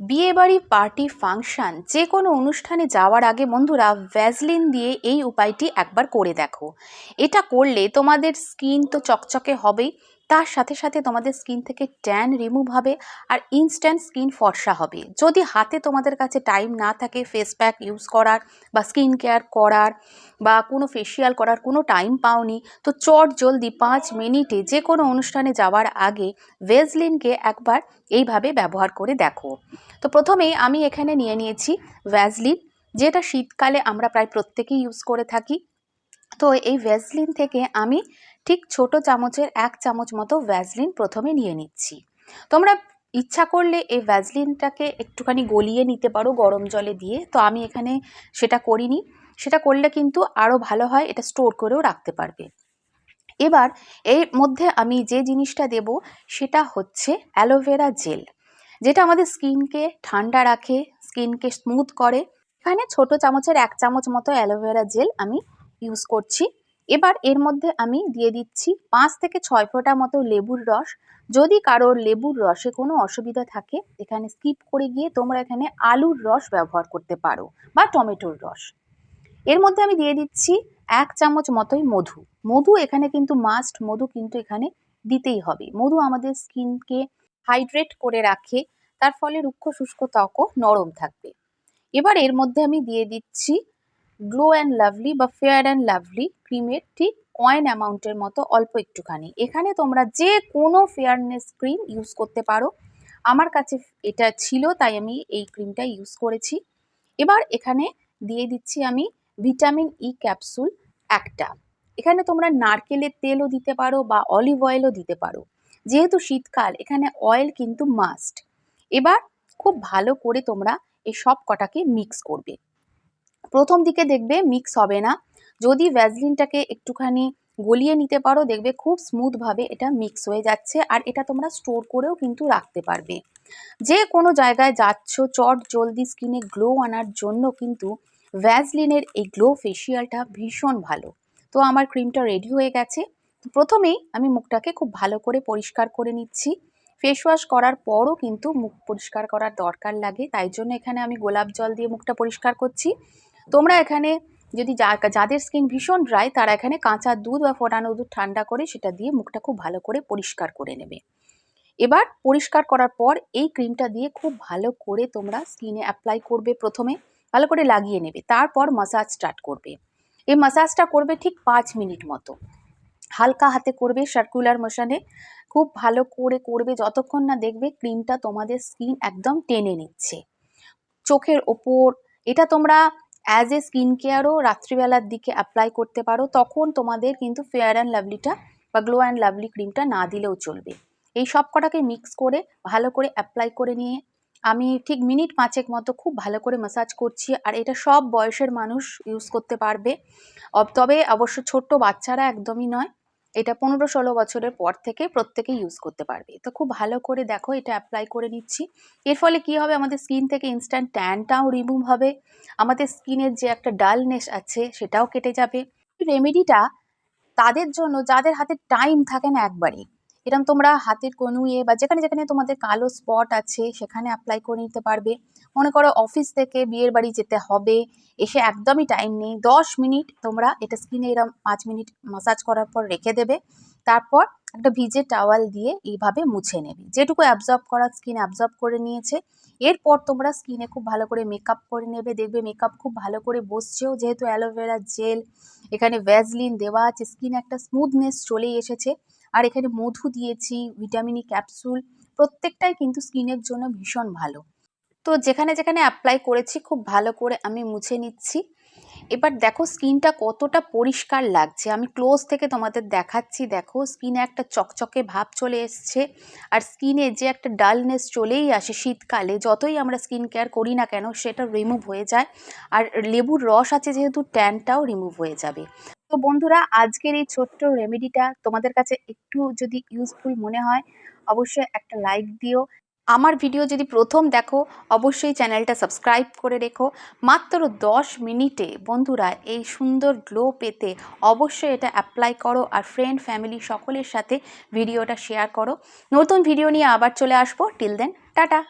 বিয়েবাড়ি, party, function যে কোনো অনুষ্ঠানে যাওয়ার আগে বন্ধুরা ভ্যাসলিন দিয়ে এই উপায়টি একবার করে দেখো। এটা করলে তোমাদের স্কিন তো চকচকে হবেই। তার সাথে সাথে তোমাদের স্কিন থেকে ট্যান রিমুভ হবে আর ইনস্ট্যান্ট স্কিন ফর্সা হবে। যদি হাতে তোমাদের কাছে টাইম না থাকে ফেস প্যাক ইউজ করার বা স্কিন কেয়ার করার বা কোনো ফেসিয়াল করার কোনো টাইম পাওনি, তো চট জলদি পাঁচ মিনিটে যে কোনো অনুষ্ঠানে যাওয়ার আগে ভেজলিনকে একবার এইভাবে ব্যবহার করে দেখো। তো প্রথমেই আমি এখানে নিয়ে নিয়েছি ভ্যাজলিন যেটা শীতকালে আমরা প্রায় প্রত্যেকেই ইউজ করে থাকি। তো এই ভ্যাজলিন থেকে আমি ঠিক ছোট চামচের এক চামচ মতো ভ্যাজলিন প্রথমে নিয়ে নিচ্ছি। তোমরা ইচ্ছা করলে এই ভ্যাজলিনটাকে একটুখানি গলিয়ে নিতে পারো গরম জলে দিয়ে। তো আমি এখানে সেটা করিনি। সেটা করলে কিন্তু আরও ভালো হয়, এটা স্টোর করেও রাখতে পারবে। এবার এর মধ্যে আমি যে জিনিসটা দেব সেটা হচ্ছে অ্যালোভেরা জেল যেটা আমাদের স্কিনকে ঠান্ডা রাখে, স্কিনকে স্মুথ করে। এখানে ছোট চামচের এক চামচ মতো অ্যালোভেরা জেল আমি ইউজ করছি। এবার এর মধ্যে আমি দিয়ে দিচ্ছি পাঁচ থেকে ছয় ফোঁটা মতো লেবুর রস। যদি কারোর লেবুর রসে কোনো অসুবিধা থাকে, এখানে স্কিপ করে গিয়ে তোমরা এখানে আলুর রস ব্যবহার করতে পারো বা টমেটোর রস। এর মধ্যে আমি দিয়ে দিচ্ছি এক চামচ মতোই মধু। মধু এখানে কিন্তু মাস্ট মধু কিন্তু এখানে দিতেই হবে। মধু আমাদের স্কিনকে হাইড্রেট করে রাখে, তার ফলে রুক্ষ শুষ্ক ত্বকও নরম থাকবে। এবার এর মধ্যে আমি দিয়ে দিচ্ছি গ্লো অ্যান্ড লাভলি বা ফেয়ার অ্যান্ড লাভলি ক্রিমের ঠিক কয়েন অ্যামাউন্টের মতো অল্প একটুখানি। এখানে তোমরা যে কোনো ফেয়ারনেস ক্রিম ইউজ করতে পারো। আমার কাছে এটা ছিল, তাই আমি এই ক্রিমটা ইউজ করেছি। এবার এখানে দিয়ে দিচ্ছি আমি ভিটামিন ই ক্যাপসুল একটা। এখানে তোমরা নারকেলের তেলও দিতে পারো বা অলিভ অয়েলও দিতে পারো। যেহেতু শীতকাল, এখানে অয়েল কিন্তু মাস্ট এবার খুব ভালো করে তোমরা এই সব কটাকে মিক্স করবে। প্রথম দিকে দেখবে মিক্স হবে না। যদি ভ্যাজলিনটাকে একটুখানি গলিয়ে নিতে পারো, দেখবে খুব স্মুথভাবে এটা মিক্স হয়ে যাচ্ছে আর এটা তোমরা স্টোর করেও কিন্তু রাখতে পারবে। যে কোনো জায়গায় যাচ্ছ, চট জলদি স্কিনে গ্লো আনার জন্য কিন্তু ভ্যাজলিনের এই গ্লো ফেসিয়ালটা ভীষণ ভালো। তো আমার ক্রিমটা রেডি হয়ে গেছে। প্রথমেই আমি মুখটাকে খুব ভালো করে পরিষ্কার করে নিচ্ছি। ফেস ওয়াশ করার পরও কিন্তু মুখ পরিষ্কার করার দরকার লাগে, তাই জন্য এখানে আমি গোলাপ জল দিয়ে মুখটা পরিষ্কার করছি। তোমরা এখানে যদি যাদের স্কিন ভীষণ ড্রাই তারা এখানে কাঁচা দুধ বা ফোটানো দুধ ঠান্ডা করে সেটা দিয়ে মুখটা খুব ভালো করে পরিষ্কার করে নেবে। এবার পরিষ্কার করার পর এই ক্রিমটা দিয়ে খুব ভালো করে তোমরা স্কিনে অ্যাপ্লাই করবে প্রথমে, ভালো করে লাগিয়ে নেবে, তারপর মাসাজ স্টার্ট করবে। এই মাসাজটা করবে ঠিক পাঁচ মিনিট মতো। হালকা হাতে করবে সার্কুলার মোশনে খুব ভালো করে করবে, যতক্ষণ না দেখবে ক্রিমটা তোমাদের স্কিন একদম টেনে নিচ্ছে। চোখের ওপর, এটা তোমরা অ্যাজ এ স্কিন কেয়ারও রাত্রিবেলার দিকে অ্যাপ্লাই করতে পারো, তখন তোমাদের কিন্তু ফেয়ার অ্যান্ড লাভলিটা বা গ্লো অ্যান্ড লাভলি ক্রিমটা না দিলেও চলবে। এই সব কটাকে মিক্স করে, ভালো করে অ্যাপ্লাই করে নিয়ে, আমি ঠিক মিনিট পাঁচেক মতো খুব ভালো করে ম্যাসাজ করছি, আর এটা সব বয়সের মানুষ ইউজ করতে পারবে। তবে অবশ্য ছোট্ট বাচ্চারা একদমই নয় এটা পনেরো ষোলো বছরের পর থেকে প্রত্যেকে ইউজ করতে পারবে। তো খুব ভালো করে দেখো, এটা অ্যাপ্লাই করে নিচ্ছি। এর ফলে কি হবে? আমাদের স্কিন থেকে ইনস্ট্যান্ট ট্যানটাও রিমুভ হবে। আমাদের স্কিনের যে একটা ডালনেস আছে, সেটাও কেটে যাবে। রেমেডিটা তাদের জন্য, যাদের হাতে টাইম থাকে না একবারই। এরকম তোমরা হাতের কনুয়ে বা যেখানে যেখানে তোমাদের কালো স্পট আছে, সেখানে অ্যাপ্লাই করে নিতে পারবে। মনে করো অফিস থেকে বিয়ের বাড়ি যেতে হবে, এসে একদমই টাইম নেই। দশ মিনিট তোমরা এটা স্কিনে এরকম পাঁচ মিনিট মাসাজ করার পর রেখে দেবে। তারপর একটা ভিজে টাওয়াল দিয়ে এইভাবে মুছে নেবে। যেটুকু অ্যাবজর্ব করা স্কিন অ্যাবজর্ব করে নিয়েছে। এরপর তোমরা স্কিনে খুব ভালো করে মেকআপ করে নেবে। দেখবে মেকআপ খুব ভালো করে বসছেও। যেহেতু অ্যালোভেরা জেল এখানে ভ্যাজলিন দেওয়া আছে স্কিন একটা স্মুথনেস চলেই এসেছে। আর এখানে মধু দিয়েছি ভিটামিনি ক্যাপসুল প্রত্যেকটাই কিন্তু স্কিনের জন্য ভীষণ ভালো। তো যেখানে যেখানে অ্যাপ্লাই করেছি, খুব ভালো করে আমি মুছে নিচ্ছি। এবার দেখো স্কিনটা কতটা পরিষ্কার লাগছে। আমি ক্লোজ থেকে তোমাদের দেখাচ্ছি, দেখো স্কিনে একটা চকচকে ভাব চলে এসছে। আর স্কিনে যে একটা ডালনেস চলেই আসে শীতকালে, যতই আমরা স্কিন কেয়ার করি না কেন, সেটা রিমুভ হয়ে যায়। আর লেবুর রস আছে যেহেতু ট্যানটাও রিমুভ হয়ে যাবে। তো বন্ধুরা, আজকের এই ছোট্ট রেমেডিটা তোমাদের কাছে একটু যদি ইউজফুল মনে হয়, অবশ্যই একটা লাইক দিও। আমার ভিডিও যদি প্রথম দেখো, অবশ্যই চ্যানেলটা সাবস্ক্রাইব করে রেখো। মাত্র দশ মিনিটে বন্ধুরা, এই সুন্দর গ্লো পেতে অবশ্যই এটা অ্যাপ্লাই করো আর ফ্রেন্ড ফ্যামিলি সকলের সাথে ভিডিওটা শেয়ার করো। নতুন ভিডিও নিয়ে আবার চলে আসব। Till then tata!